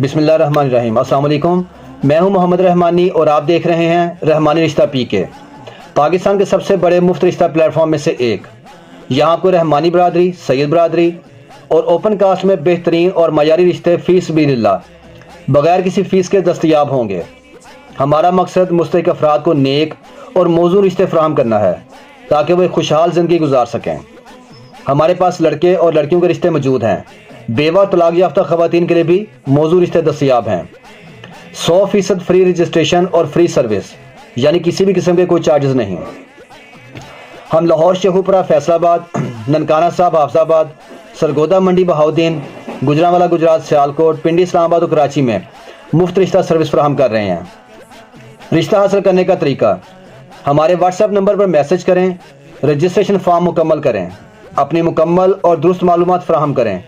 بسم اللہ الرحمن الرحیم السلام علیکم میں ہوں محمد رحمانی اور آپ دیکھ رہے ہیں رحمانی رشتہ پی کے۔ پاکستان کے سب سے بڑے مفت رشتہ پلیٹ فارم میں سے ایک۔ یہاں آپ کو رحمانی برادری، سید برادری اور اوپن کاسٹ میں بہترین اور معیاری رشتے فیس بھی اللہ، بغیر کسی فیس کے دستیاب ہوں گے۔ ہمارا مقصد مستحق افراد کو نیک اور موضوع رشتے فراہم کرنا ہے، تاکہ وہ خوشحال زندگی گزار سکیں۔ ہمارے پاس لڑکے اور لڑکیوں کے رشتے موجود ہیں۔ بیوہ طلاق یافتہ خواتین کے لیے بھی موضوع رشتے دستیاب ہیں۔ سو فیصد فری رجسٹریشن اور فری سروس یعنی کسی بھی قسم کے کوئی چارجز نہیں۔ ہم لاہور شیخوپورہ فیصل آباد، ننکانہ صاحب، حافظ آباد، سرگودا منڈی بہاؤدین گجرانوالا، گجرات، سیالکوٹ، پنڈی اسلام آباد اور کراچی میں مفت رشتہ سروس فراہم کر رہے ہیں۔ رشتہ حاصل کرنے کا طریقہ، ہمارے واٹس ایپ نمبر پر میسج کریں رجسٹریشن فارم مکمل کریں، اپنی مکمل اور درست معلومات فراہم کریں۔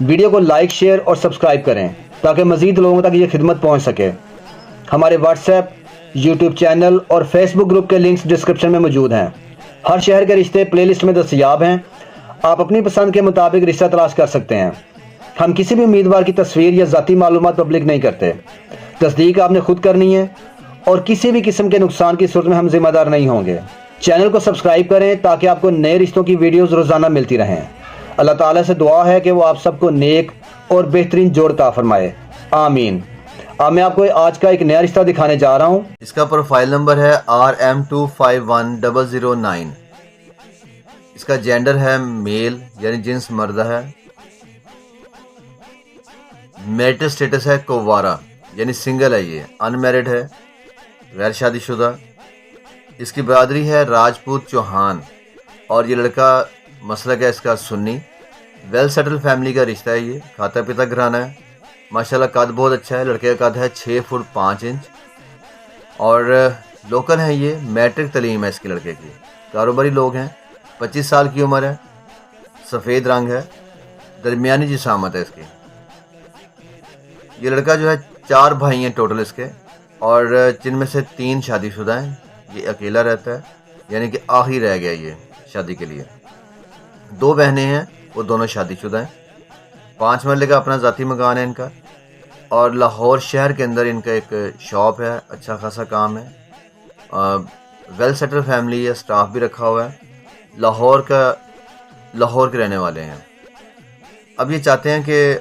ویڈیو کو لائک، شیئر اور سبسکرائب کریں تاکہ مزید لوگوں تک یہ خدمت پہنچ سکے۔ ہمارے واٹس ایپ یوٹیوب چینل اور فیس بک گروپ کے لنکس ڈسکرپشن میں موجود ہیں۔ ہر شہر کے رشتے پلے لسٹ میں دستیاب ہیں۔ آپ اپنی پسند کے مطابق رشتہ تلاش کر سکتے ہیں۔ ہم کسی بھی امیدوار کی تصویر یا ذاتی معلومات پبلک نہیں کرتے۔ تصدیق آپ نے خود کرنی ہے اور کسی بھی قسم کے نقصان کی صورت میں ہم ذمہ دار نہیں ہوں گے۔ چینل کو سبسکرائب کریں تاکہ آپ کو نئے رشتوں کی ویڈیوز روزانہ ملتی رہیں۔ اللہ تعالیٰ سے دعا ہے کہ وہ آپ سب کو نیک اور بہترین جوڑ کا فرمائے۔ آمین۔ اب میں آپ کو آج کا ایک نیا رشتہ دکھانے جا رہا ہوں۔ اس کا پروفائل نمبر ہے R M two five one double zero nine. اس کا جینڈر ہے میل یعنی جنس مرد ہے۔ میرٹل سٹیٹس ہے کووارا یعنی سنگل ہے یہ۔ ان میرڈ ہے، غیر شادی شدہ۔ اس کی برادری ہے راجپوت چوہان۔ اور یہ لڑکا مسلک ہے اس کا سنی۔ ویل سیٹل فیملی کا رشتہ ہے یہ۔ کھاتا پیتا گھرانا ہے۔ ماشاءاللہ قد بہت اچھا ہے۔ لڑکے کا قد ہے چھ فٹ پانچ انچ۔ اور لوکل ہیں یہ میٹرک تعلیم ہے اس کے لڑکے کی۔ کاروباری لوگ ہیں۔ پچیس سال کی عمر ہے۔ سفید رنگ ہے۔ درمیانی جسامت ہے اس کی۔ یہ لڑکا جو ہے چار بھائی ہیں ٹوٹل اس کے۔ اور جن میں سے تین شادی شدہ ہیں۔ یہ اکیلا رہتا ہے۔ یعنی کہ آخری رہ گیا یہ شادی کے لیے۔ دو بہنیں ہیں، وہ دونوں شادی شدہ ہیں۔ پانچ مرلے کا اپنا ذاتی مکان ہے ان کا، اور لاہور شہر کے اندر ان کا ایک شاپ ہے اچھا خاصا کام ہے۔ ویل سیٹل فیملی ہے سٹاف بھی رکھا ہوا ہے۔ لاہور کا، لاہور کے رہنے والے ہیں۔ اب یہ چاہتے ہیں کہ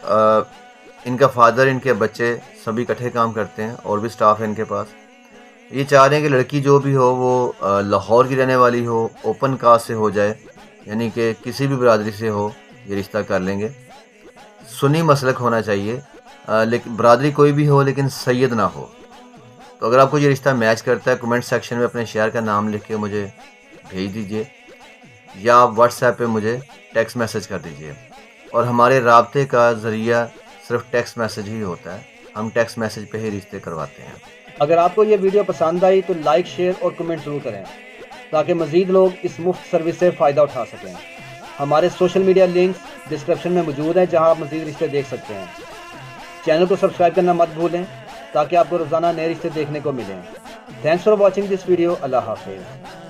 ان کا فادر، ان کے بچے سبھی اکٹھے کام کرتے ہیں، اور بھی سٹاف ہے ان کے پاس۔ یہ چاہ رہے ہیں کہ لڑکی جو بھی ہو، وہ لاہور کی رہنے والی ہو اوپن کاسٹ سے ہو جائے۔ یعنی کہ کسی بھی برادری سے ہو، یہ رشتہ کر لیں گے۔ سنی مسلک ہونا چاہیے۔ لیکن برادری کوئی بھی ہو، لیکن سید نہ ہو۔ تو اگر آپ کو یہ رشتہ میچ کرتا ہے، کمنٹ سیکشن میں اپنے شہر کا نام لکھ کے مجھے بھیج دیجیے۔ یا آپ واٹس ایپ پہ مجھے ٹیکسٹ میسج کر دیجیے۔ اور ہمارے رابطے کا ذریعہ صرف ٹیکسٹ میسج ہی ہوتا ہے۔ ہم ٹیکسٹ میسج پہ ہی رشتے کرواتے ہیں۔ اگر آپ کو یہ ویڈیو پسند آئی تو لائک، شیئر اور کمنٹ ضرور کریں۔ تاکہ مزید لوگ اس مفت سروس سے فائدہ اٹھا سکیں۔ ہمارے سوشل میڈیا لنکس ڈسکرپشن میں موجود ہیں جہاں آپ مزید رشتے دیکھ سکتے ہیں۔ چینل کو سبسکرائب کرنا مت بھولیں تاکہ آپ کو روزانہ نئے رشتے دیکھنے کو ملیں۔ Thanks for watching this video اللہ حافظ۔